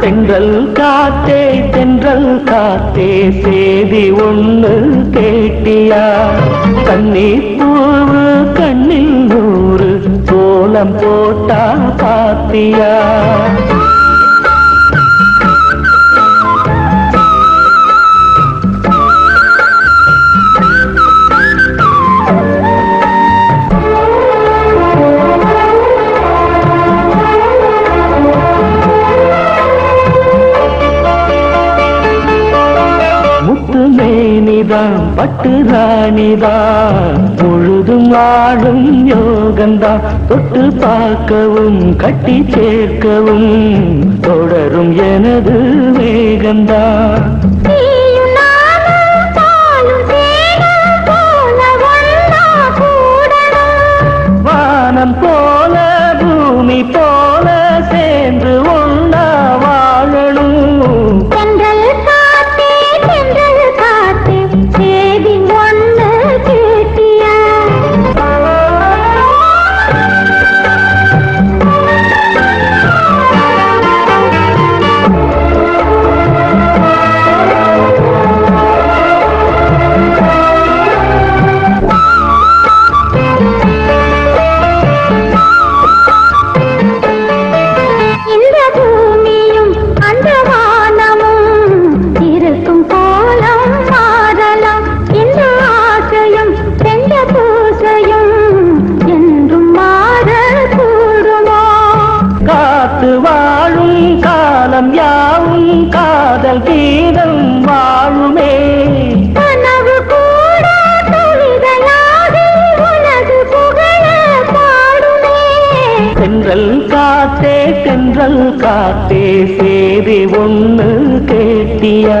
தென்றல் காத்தே தென்றல் காத்தே சேதி ஒன்று கேட்டியா? கண்ணீர் பூவு கண்ணில் நூறு கோலம் போட்டா பாத்தியா? பட்டு ராணிதான் முழுதும் ஆளும் யோகந்தா தொட்டு பார்க்கவும் கட்டி சேர்க்கவும் தொடரும் எனது வேகந்தா. தென்றல் காத்தே தென்றல் காத்தே சேரி ஒன்று கேட்டியா?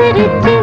பூத்திருச்சு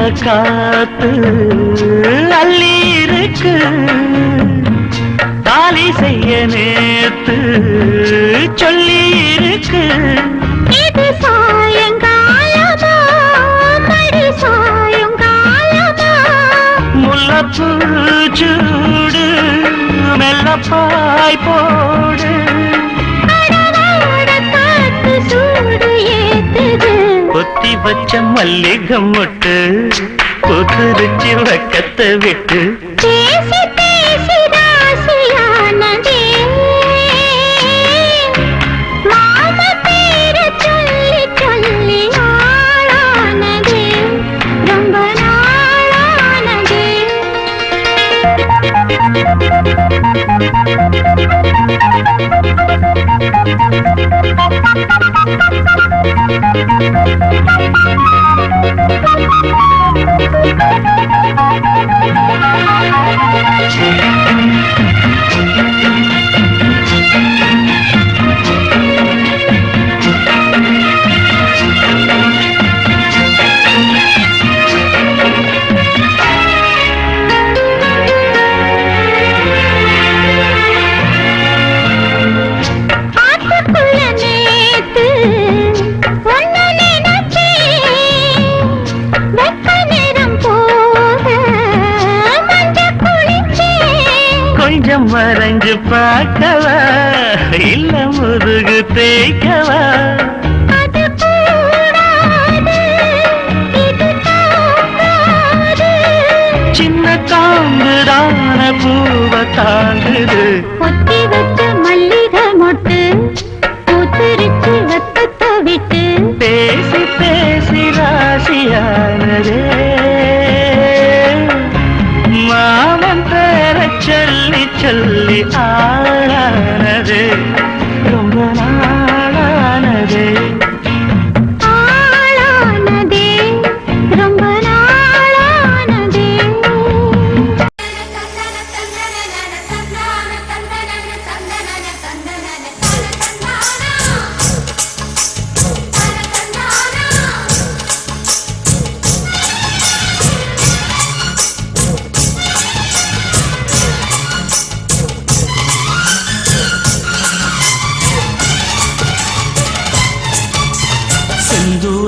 மாலையிட காத்து அள்ளி இருக்கு தாலி செய்ய நேத்து சொல்லி இருக்கு பச்சை மல்லிகம் மொட்டு புதுருச்சி வக்கத்தை விட்டு. Thank you. ప్రేయ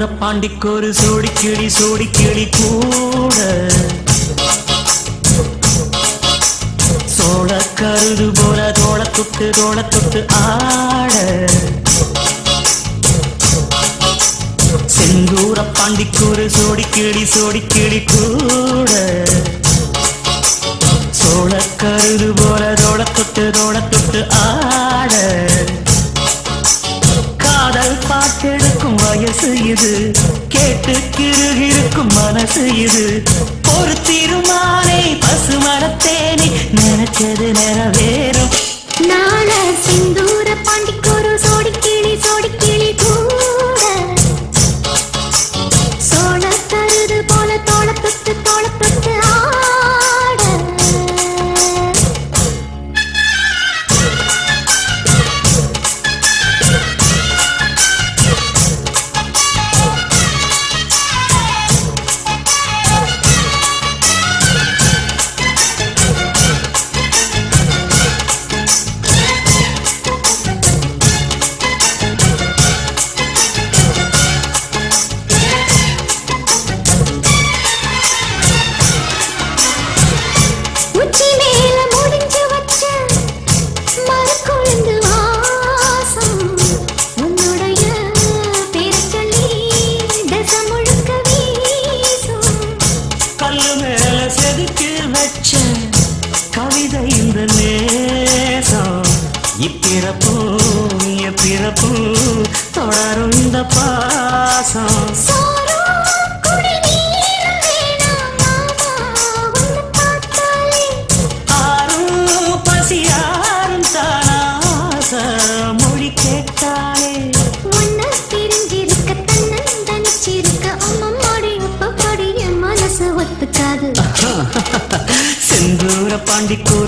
சூரப்பாண்டிக்கு ஒரு சோடி கிளி சோடி கிளி கூட. சோழ கருது போல தோள தொட்டு தோள தொட்டு ஆட. செந்தூர ஒரு சோடி கிளி சோடி கிளி கூட. சோழ கருது போல தோள தொட்டு தோள தொட்டு ஆட. இது கேட்டு கிருகிருக்கும் மனசு இது. ஒரு திருமாலை பசுமரத்தேனி நினைச்சது நிறவேறும்.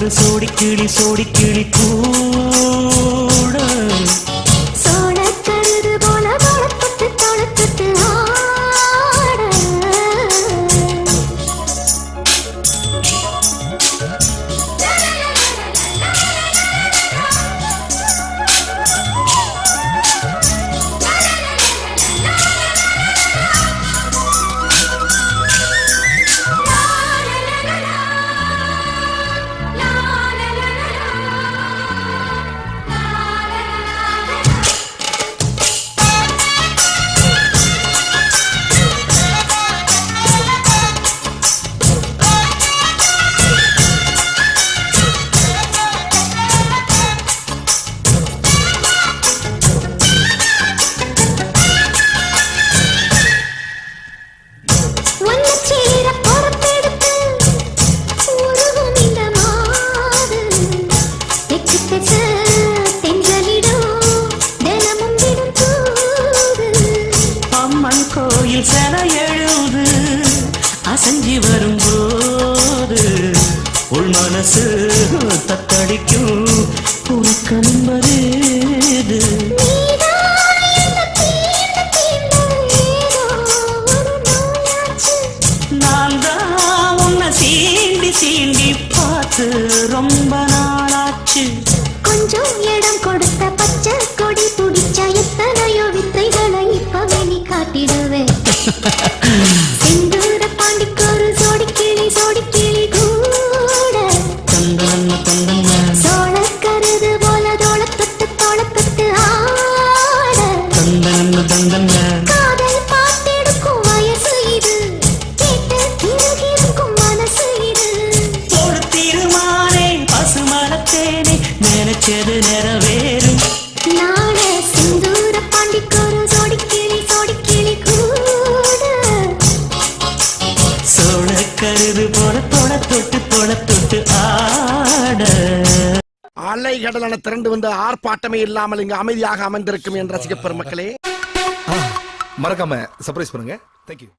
ஒரு சோடி கிளி சோடி கிளி பூ ஏதோ ஒரு நோயாச்சு நான் தான் உன்னை சீண்டி சீண்டி பார்த்து ரொம்ப நாளாச்சு. கொஞ்சம் இடம் கொடுத்த பச்சை கொடி துடிச்சா எத்தனையோ வித்தைகளை இப்பவே நீ காட்டிடுவேன் நினைச்சது நிறைவேறும். நாட சிந்தூர பாண்டிக்கொரு சோடி கிளி சோடி கிளி கூட. சோழ கருது போல தொட தொட்டு தொட தொட்டு ஆட. அலை கடலான திரண்டு வந்து ஆர்ப்பாட்டமே இல்லாமல் இங்கு அமைதியாக அமர்ந்திருக்கும் என் ரசிக பெருமக்களே மறக்காம சர்ப்ரைஸ் பண்ணுங்க. தேங்க்யூ